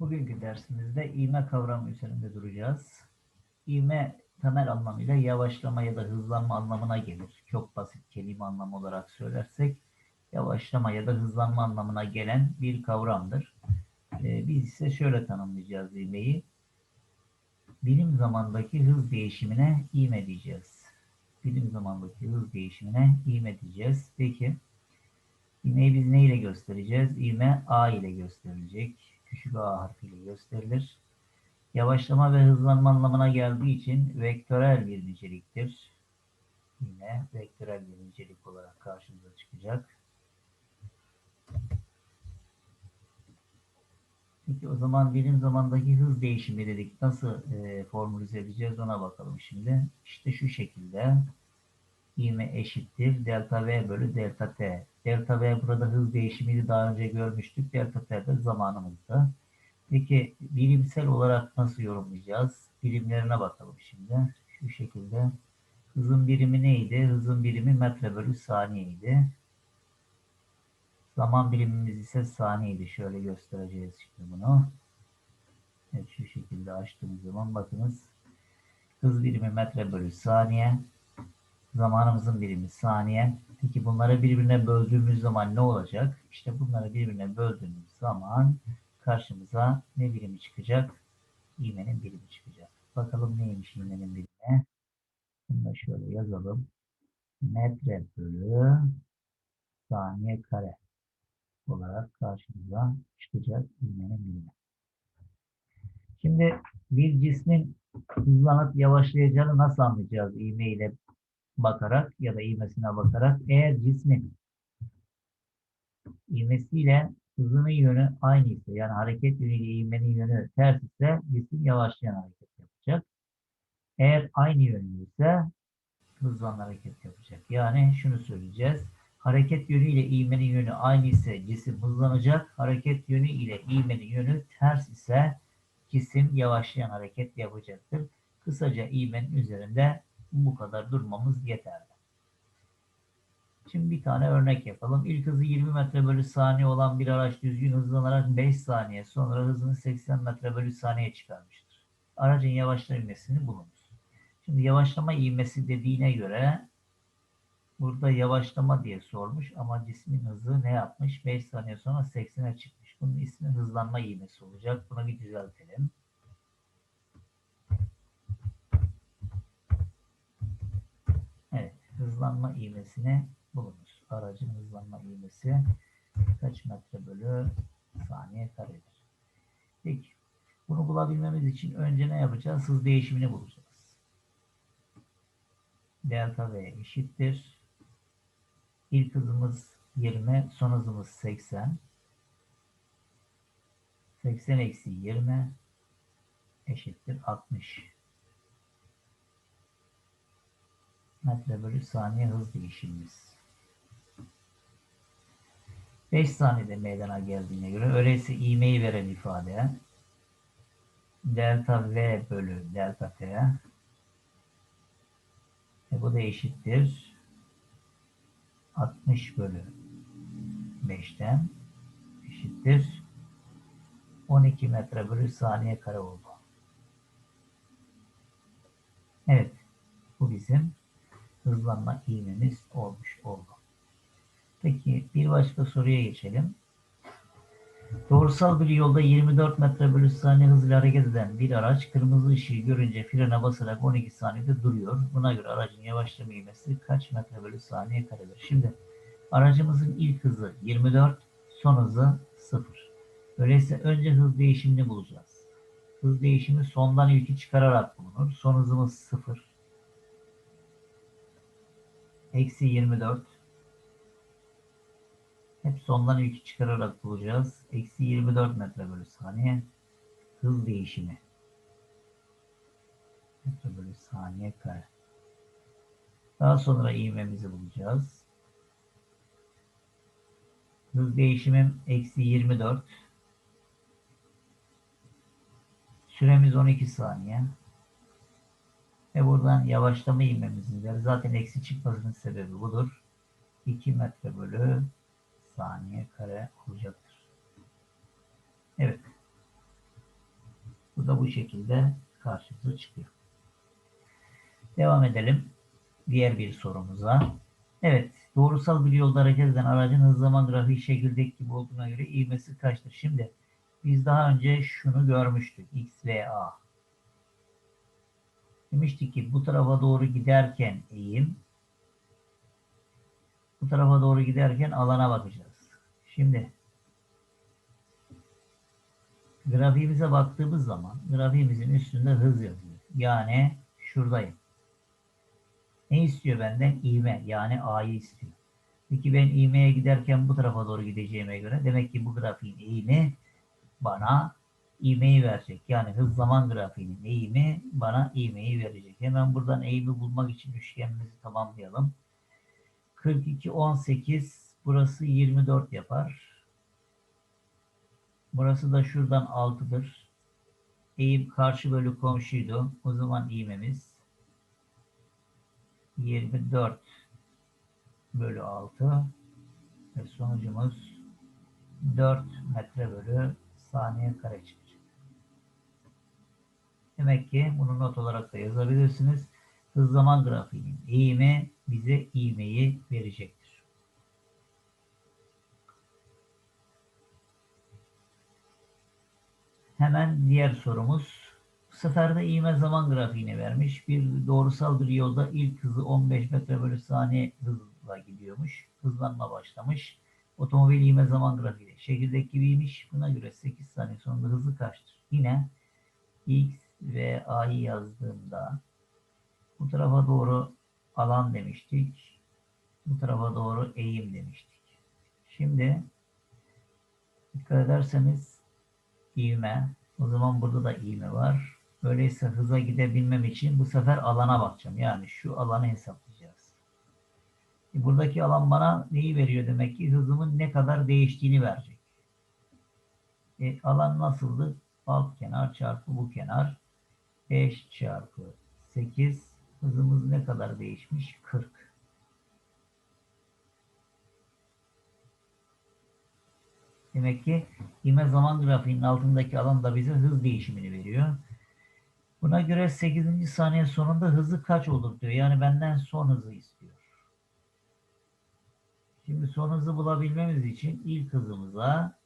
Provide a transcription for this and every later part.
Bugünkü dersimizde ivme kavramı üzerinde duracağız. İvme temel anlamıyla yavaşlama ya da hızlanma anlamına gelir. Çok basit kelime anlamı olarak söylersek yavaşlama ya da hızlanma anlamına gelen bir kavramdır. Ee, biz ise şöyle tanımlayacağız ivmeyi. Bilim zamandaki hız değişimine ivme diyeceğiz. Bilim zamandaki hız değişimine ivme diyeceğiz. Peki ivmeyi biz ne ile göstereceğiz? İvme A ile gösterilecek küçük a harfiyle gösterilir. Yavaşlama ve hızlanma anlamına geldiği için vektörel bir niceliktir. Yine vektörel bir nicelik olarak karşımıza çıkacak. Peki o zaman birim zamandaki hız değişimi dedik. Nasıl e, formülize edeceğiz ona bakalım şimdi. İşte şu şekilde ivme eşittir delta v bölü delta t. Delta v burada hız değişimini daha önce görmüştük. Delta t zamanımızda. Peki bilimsel olarak nasıl yorumlayacağız? Birimlerine bakalım şimdi. Şu şekilde hızın birimi neydi? Hızın birimi metre bölü saniyeydi. Zaman birimimiz ise saniyeydi. Şöyle göstereceğiz şimdi bunu. Evet şu şekilde açtığımız zaman bakınız. Hız birimi metre bölü saniye. Zamanımızın birimi saniye. Peki bunları birbirine böldüğümüz zaman ne olacak? İşte bunları birbirine böldüğümüz zaman karşımıza ne birimi çıkacak? İğmenin birimi çıkacak. Bakalım neymiş iğmenin birimi? Bunu da şöyle yazalım. Metre bölü saniye kare olarak karşımıza çıkacak iğmenin birimi. Şimdi bir cismin hızlanıp yavaşlayacağını nasıl anlayacağız iğme ile bakarak ya da ivmesine bakarak eğer cismin ivmesiyle hızının yönü aynı ise yani hareket yönüyle ivmenin yönü ters ise cisim yavaşlayan hareket yapacak. Eğer aynı yönlü ise hızlan hareket yapacak. Yani şunu söyleyeceğiz. Hareket yönü ile ivmenin yönü aynı ise cisim hızlanacak. Hareket yönü ile ivmenin yönü ters ise cisim yavaşlayan hareket yapacaktır. Kısaca ivmenin üzerinde bu kadar durmamız yeterli. Şimdi bir tane örnek yapalım. İlk hızı 20 metre bölü saniye olan bir araç düzgün hızlanarak 5 saniye sonra hızını 80 metre bölü saniye çıkarmıştır. Aracın yavaşlama ivmesini bulunuz. Şimdi yavaşlama ivmesi dediğine göre burada yavaşlama diye sormuş ama cismin hızı ne yapmış? 5 saniye sonra 80'e çıkmış. Bunun ismi hızlanma ivmesi olacak. Bunu bir düzeltelim. Hızlanma ivmesini bulunuz. Aracın hızlanma ivmesi kaç metre bölü saniye karedir. Peki. Bunu bulabilmemiz için önce ne yapacağız? Hız değişimini bulacağız. Delta V eşittir. İlk hızımız 20, son hızımız 80. 80 eksi 20 eşittir 60. metre bölü saniye hız değişimimiz. 5 saniyede meydana geldiğine göre öyleyse ivmeyi veren ifade delta V bölü delta T e bu da eşittir 60 bölü 5'ten eşittir 12 metre bölü saniye kare oldu. Evet. Bu bizim hızlanma ivmemiz olmuş oldu. Peki bir başka soruya geçelim. Doğrusal bir yolda 24 metre bölü saniye hızla hareket eden bir araç kırmızı ışığı görünce frene basarak 12 saniyede duruyor. Buna göre aracın yavaşlama ivmesi kaç metre bölü saniye karedir? Şimdi aracımızın ilk hızı 24, son hızı 0. Öyleyse önce hız değişimini bulacağız. Hız değişimi sondan ilki çıkararak bulunur. Son hızımız 0 eksi 24 hep sondan 2 çıkararak bulacağız. Eksi 24 metre bölü saniye hız değişimi. Metre bölü saniye kare. Daha sonra ivmemizi bulacağız. Hız değişimim eksi 24. Süremiz 12 saniye. Ve buradan yavaşlama inmemizin üzeri zaten eksi çıkmasının sebebi budur. 2 metre bölü saniye kare olacaktır. Evet. Bu da bu şekilde karşımıza çıkıyor. Devam edelim diğer bir sorumuza. Evet, doğrusal bir yolda hareket eden aracın hız zaman grafiği şekildeki gibi olduğuna göre ivmesi kaçtır? Şimdi biz daha önce şunu görmüştük. X ve A. Demiştik ki bu tarafa doğru giderken eğim, bu tarafa doğru giderken alana bakacağız. Şimdi grafiğimize baktığımız zaman grafiğimizin üstünde hız yazıyor. Yani şuradayım. Ne istiyor benden? İğme yani A'yı istiyor. Peki ben ivmeye giderken bu tarafa doğru gideceğime göre demek ki bu grafiğin eğimi bana ivmeyi verecek. Yani hız zaman grafiğinin eğimi bana ivmeyi verecek. Hemen buradan eğimi bulmak için üçgenimizi tamamlayalım. 42, 18 burası 24 yapar. Burası da şuradan 6'dır. Eğim karşı bölü komşuydu. O zaman ivmemiz 24 bölü 6 ve sonucumuz 4 metre bölü saniye kare çıkacak. Demek ki bunu not olarak da yazabilirsiniz. Hız zaman grafiğinin eğimi bize ivmeyi verecektir. Hemen diğer sorumuz. Bu sefer de ivme zaman grafiğini vermiş. Bir doğrusal bir yolda ilk hızı 15 metre bölü saniye hızla gidiyormuş. Hızlanma başlamış. Otomobil ivme zaman grafiği şekildeki gibiymiş. Buna göre 8 saniye sonunda hızı kaçtır? Yine X ve A'yı yazdığımda bu tarafa doğru alan demiştik. Bu tarafa doğru eğim demiştik. Şimdi dikkat ederseniz ivme o zaman burada da ivme var. Öyleyse hıza gidebilmem için bu sefer alana bakacağım. Yani şu alanı hesaplayacağız. E buradaki alan bana neyi veriyor demek ki? Hızımın ne kadar değiştiğini verecek. E, alan nasıldı? Alt kenar çarpı bu kenar. 5 çarpı 8. Hızımız ne kadar değişmiş? 40. Demek ki ivme zaman grafiğinin altındaki alan da bize hız değişimini veriyor. Buna göre 8. saniye sonunda hızı kaç olur diyor. Yani benden son hızı istiyor. Şimdi son hızı bulabilmemiz için ilk hızımıza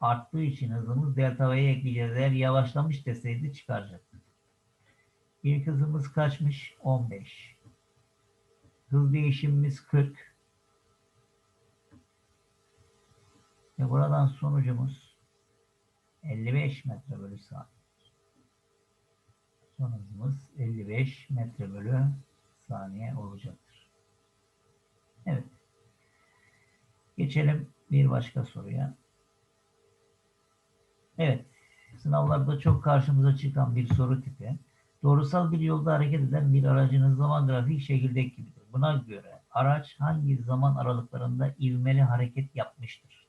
arttığı için hızımız delta v'ye ekleyeceğiz. Eğer yavaşlamış deseydi çıkaracaktık. İlk hızımız kaçmış? 15. Hız değişimimiz 40. Ve buradan sonucumuz 55 metre bölü saniye. Son hızımız 55 metre bölü saniye olacaktır. Evet. Geçelim bir başka soruya. Evet. Sınavlarda çok karşımıza çıkan bir soru tipi. Doğrusal bir yolda hareket eden bir aracın zaman grafiği şekildeki gibidir. Buna göre araç hangi zaman aralıklarında ivmeli hareket yapmıştır?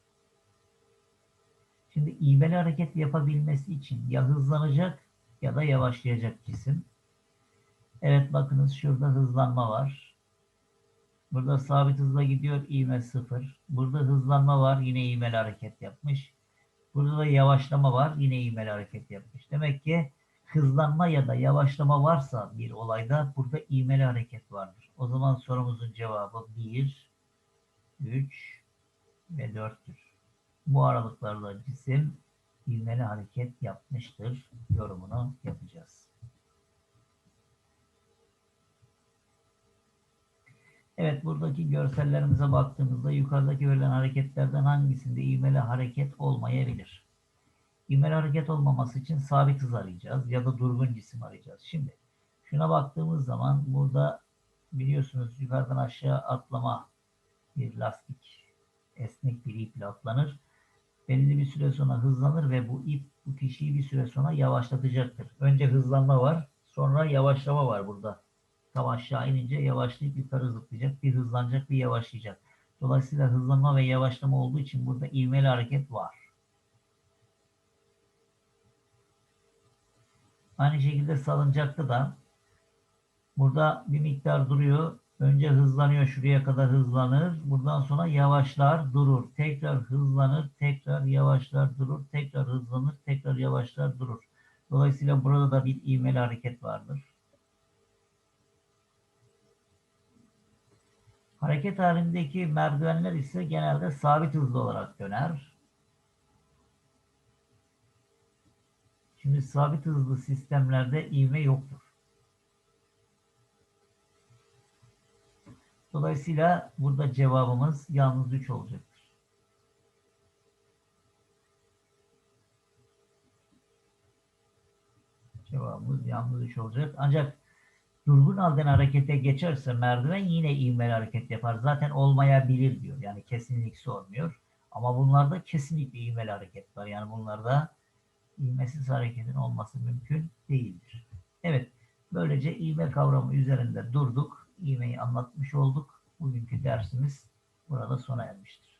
Şimdi ivmeli hareket yapabilmesi için ya hızlanacak ya da yavaşlayacak cisim. Evet bakınız şurada hızlanma var. Burada sabit hızla gidiyor ivme sıfır. Burada hızlanma var yine ivmeli hareket yapmış. Burada da yavaşlama var yine ivmeli hareket yapmış. Demek ki hızlanma ya da yavaşlama varsa bir olayda burada ivmeli hareket vardır. O zaman sorumuzun cevabı 1, 3 ve 4'tür. Bu aralıklarla cisim ivmeli hareket yapmıştır yorumunu yapacağız. Evet buradaki görsellerimize baktığımızda yukarıdaki verilen hareketlerden hangisinde ivmeli hareket olmayabilir? İvmeli hareket olmaması için sabit hız arayacağız ya da durgun cisim arayacağız. Şimdi şuna baktığımız zaman burada biliyorsunuz yukarıdan aşağı atlama bir lastik esnek bir iple atlanır. Belli bir süre sonra hızlanır ve bu ip bu kişiyi bir süre sonra yavaşlatacaktır. Önce hızlanma var sonra yavaşlama var burada. Tam aşağı inince yavaşlayıp yukarı zıplayacak. Bir hızlanacak bir yavaşlayacak. Dolayısıyla hızlanma ve yavaşlama olduğu için burada ivmeli hareket var. Aynı şekilde salıncakta da burada bir miktar duruyor. Önce hızlanıyor, şuraya kadar hızlanır. Buradan sonra yavaşlar, durur. Tekrar hızlanır, tekrar yavaşlar, durur. Tekrar hızlanır, tekrar yavaşlar, durur. Dolayısıyla burada da bir ivmeli hareket vardır. Hareket halindeki merdivenler ise genelde sabit hızlı olarak döner. Şimdi sabit hızlı sistemlerde ivme yoktur. Dolayısıyla burada cevabımız yalnız 3 olacaktır. Cevabımız yalnız 3 olacak. Ancak durgun halden harekete geçerse merdiven yine ivmeli hareket yapar. Zaten olmayabilir diyor. Yani kesinlik sormuyor. Ama bunlarda kesinlikle ivmeli hareket var. Yani bunlarda ivmesiz hareketin olması mümkün değildir. Evet. Böylece ivme kavramı üzerinde durduk. İvmeyi anlatmış olduk. Bugünkü dersimiz burada sona ermiştir.